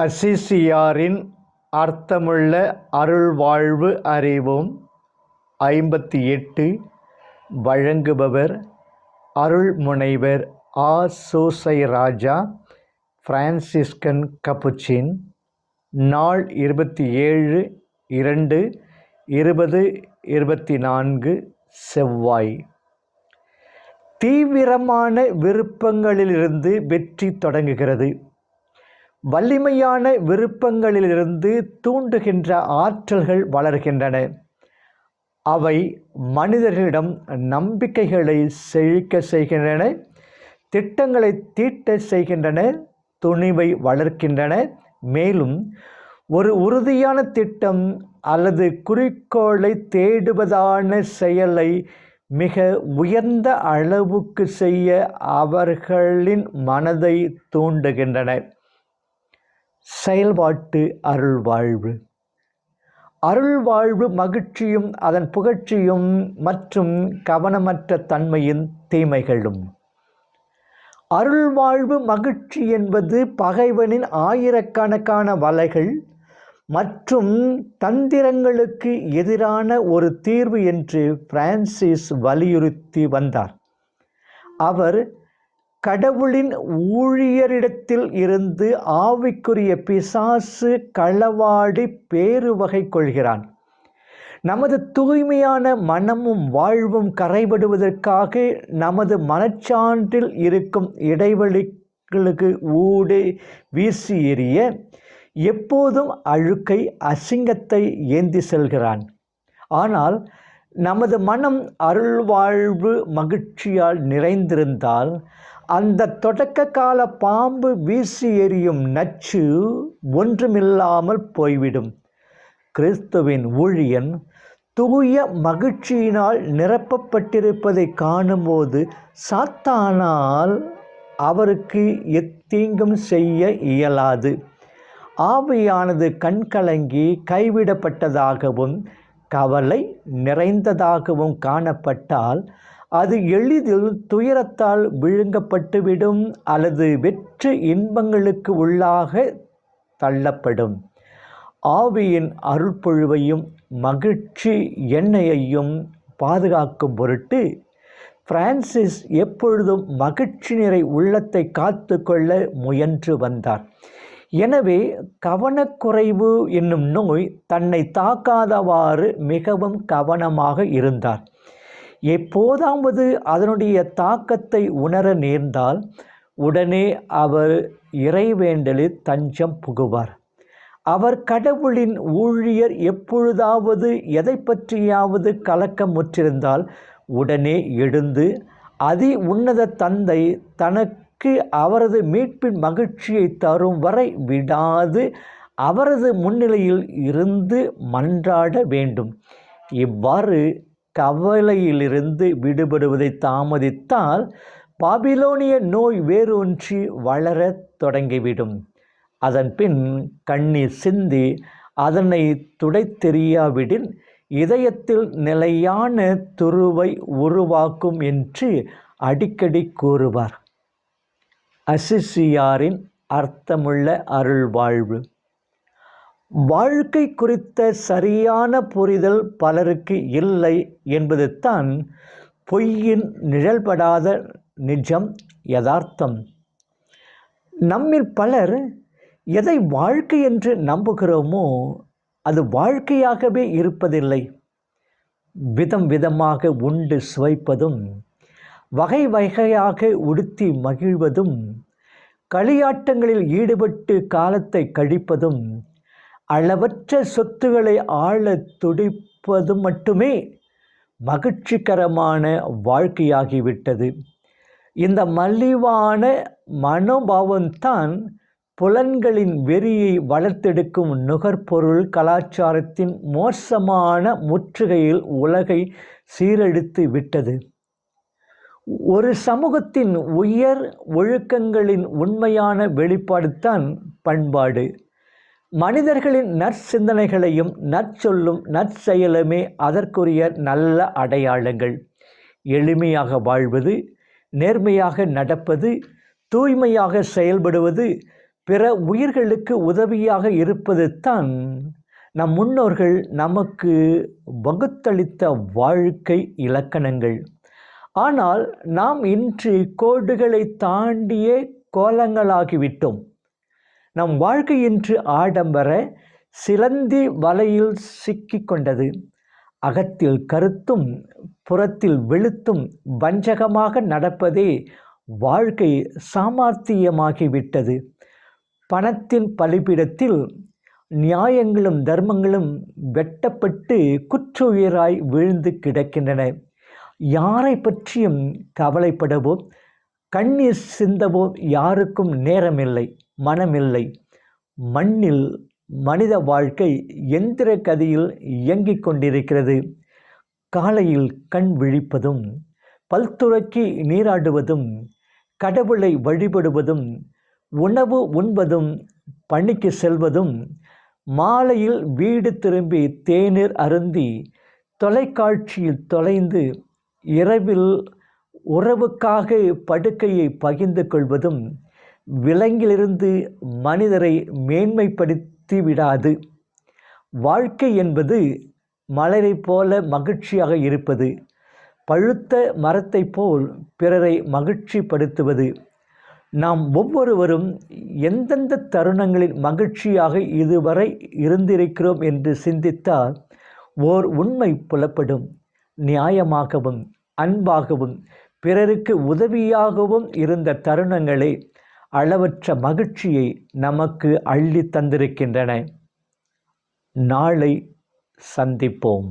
அசிசியாரின் அர்த்தமுள்ள அருள்வாழ்வு அறிவோம் ஐம்பத்தி எட்டு வழங்குபவர் அருள்முனைவர் ஆ. சூசை ராஜா பிரான்சிஸ்கன் கப்புச்சின் நாள் இருபத்தி ஏழு இரண்டு இருபது இருபத்தி நான்கு செவ்வாய். தீவிரமான விருப்பங்களிலிருந்து வெற்றி தொடங்குகிறது. வலிமையான விருப்பங்களிலிருந்து தூண்டுகின்ற ஆற்றல்கள் வளர்கின்றன. அவை மனிதர்களிடம் நம்பிக்கைகளை செழிக்க செய்கின்றன திட்டங்களை தீட்ட செய்கின்றன துணிவை வளர்க்கின்றன. மேலும் ஒரு உறுதியான திட்டம் அல்லது குறிக்கோளை தேடுவதான செயலை மிக உயர்ந்த அளவுக்கு செய்ய அவர்களின் மனதை தூண்டுகின்றன. செயல்பாட்டு அருள்வாழ்வு அருள்வாழ்வு மகிழ்ச்சியும் அதன் புகழ்ச்சியும் மற்றும் கவனமற்ற தன்மையின் தீமைகளும். அருள்வாழ்வு மகிழ்ச்சி என்பது பகைவனின் ஆயிரக்கணக்கான வலைகள் மற்றும் தந்திரங்களுக்கு எதிரான ஒரு தீர்வு என்று பிரான்சிஸ் வலியுறுத்தி வந்தார். அவர் கடவுளின் ஊழியரிடத்தில் இருந்து ஆவிக்குரிய பிசாசு களவாடி பேறு வகை கொள்கிறான். நமது தூய்மையான மனமும் வாழ்வும் கரைபடுவதற்காக நமது மனச்சான்றில் இருக்கும் இடைவெளிகளுக்கு ஊடே வீசி எறிய எப்போதும் அழுக்கை அசிங்கத்தை ஏந்தி செல்கிறான். ஆனால் நமது மனம் அருள்வாழ்வு மகிழ்ச்சியால் நிறைந்திருந்தால் அந்த தொடக்க கால பாம்பு வீசி எறியும் நச்சு ஒன்றுமில்லாமல் போய்விடும். கிறிஸ்துவின் ஊழியன் தூய மகிழ்ச்சியினால் நிரப்பப்பட்டிருப்பதை காணும்போது சாத்தானால் அவருக்கு எத்தீங்கும் செய்ய இயலாது. ஆவியானது கண்கலங்கி கைவிடப்பட்டதாகவும் கவலை நிறைந்ததாகவும் காணப்பட்டால் அது எளிதில் துயரத்தால் விழுங்கப்பட்டுவிடும் அல்லது வெற்று இன்பங்களுக்கு உள்ளாக தள்ளப்படும். ஆவியின் அருள்பொழுவையும் மகிழ்ச்சி எண்ணெயையும் பாதுகாக்கும் பொருட்டு பிரான்சிஸ் எப்பொழுதும் மகிழ்ச்சி நிறை உள்ளத்தை காத்து கொள்ள முயன்று வந்தார். எனவே கவனக்குறைவு என்னும் நோய் தன்னை தாக்காதவாறு மிகவும் கவனமாக இருந்தார். எப்போதாவது அதனுடைய தாக்கத்தை உணர நேர்ந்தால் உடனே அவர் இறைவேண்டலில் தஞ்சம் புகுவார். அவர் கடவுளின் ஊழியர் எப்பொழுதாவது எதை பற்றியாவது கலக்கமுற்றிருந்தால் உடனே எழுந்து அதி உன்னத தந்தை தனக்கு அவரது மீட்பின் மகிழ்ச்சியை தரும் வரை விடாது அவரது முன்னிலையில் இருந்து மன்றாட வேண்டும். இவ்வாறு கவலையிலிருந்து விடுபடுவதை தாமதித்தால் பாபிலோனிய நோய் வேரூன்றி வளரத் தொடங்கிவிடும். அதன்பின் கண்ணீர் சிந்தி அதனை துடைத்தெறியாவிடின் இதயத்தில் நிலையான துருவை உருவாக்கும் என்று அடிக்கடி கூறுவார். அசிசியாரின் அர்த்தமுள்ள அருள்வாழ்வு. வாழ்க்கை குறித்த சரியான புரிதல் பலருக்கு இல்லை என்பது தான் பொய்யின் நிழல்படாத நிஜம் யதார்த்தம். நம்மில் பலர் எதை வாழ்க்கை என்று நம்புகிறோமோ அது வாழ்க்கையாகவே இருப்பதில்லை. விதம் விதமாக உண்டு சுவைப்பதும் வகை வகையாக உடுத்தி மகிழ்வதும் களியாட்டங்களில் ஈடுபட்டு காலத்தை கழிப்பதும் அளவற்ற சொத்துக்களை ஆள துடிப்பது மட்டுமே மகிழ்ச்சிகரமான வாழ்க்கையாகிவிட்டது. இந்த மலிவான மனோபாவம்தான் புலன்களின் வெறியை வளர்த்தெடுக்கும் நுகர்பொருள் கலாச்சாரத்தின் மோசமான முற்றுகையில் உலகை சீரழித்து விட்டது. ஒரு சமூகத்தின் உயர் ஒழுக்கங்களின் உண்மையான வெளிப்பாடுதான் பண்பாடு. மனிதர்களின் நற்சிந்தனைகளையும் நற்சொல்லும் நற்செயலுமே அதற்குரிய நல்ல அடையாளங்கள். எளிமையாக வாழ்வது நேர்மையாக நடப்பது தூய்மையாக செயல்படுவது பிற உயிர்களுக்கு உதவியாக இருப்பது தான் நம் முன்னோர்கள் நமக்கு வகுத்தளித்த வாழ்க்கை இலக்கணங்கள். ஆனால் நாம் இன்று கோடுகளை தாண்டியே கோலங்களாகிவிட்டோம். நம் வாழ்க்கை என்று ஆடம்பர சிலந்தி வலையில் சிக்கிக்கொண்டது அகத்தில் கருத்தும் புறத்தில் வெளுத்தும் வஞ்சகமாக நடப்பதே வாழ்க்கை சாமர்த்தியமாகிவிட்டது. பணத்தின் பலிபீடத்தில் நியாயங்களும் தர்மங்களும் வெட்டப்பட்டு குற்றுயிராய் விழுந்து கிடக்கின்றன. யாரை பற்றியும் கவலைப்படவோ கண்ணீர் சிந்தவோ யாருக்கும் நேரமில்லை. மனமில்லை. மண்ணில் மனித வாழ்க்கை எந்திர கதியில் இயங்கிக் கொண்டிருக்கிறது. காலையில் கண் விழிப்பதும் பல்துறக்கி நீராடுவதும் கடவுளை வழிபடுவதும் உணவு உண்பதும் பணிக்கு செல்வதும் மாலையில் வீடு திரும்பி தேநீர் அருந்தி தொலைக்காட்சியில் தொலைந்து இரவில் உறவுக்காக படுக்கையை பகிர்ந்து கொள்வதும் விலங்கிலிருந்து மனிதரை மேன்மைப்படுத்தி விடாது. வாழ்க்கை என்பது மலரை போல மகிழ்ச்சியாக இருப்பது. பழுத்த மரத்தைப் போல் பிறரை மகிழ்ச்சிப்படுத்துவது. நாம் ஒவ்வொருவரும் எந்தெந்த தருணங்களில் மகிழ்ச்சியாக இதுவரை இருந்திருக்கிறோம் என்று சிந்தித்தால் ஓர் உண்மை புலப்படும். நியாயமாகவும் அன்பாகவும் பிறருக்கு உதவியாகவும் இருந்த தருணங்களே அளவற்ற மகிழ்ச்சியை நமக்கு அள்ளி தந்திருக்கின்றன. நாளை சந்திப்போம்.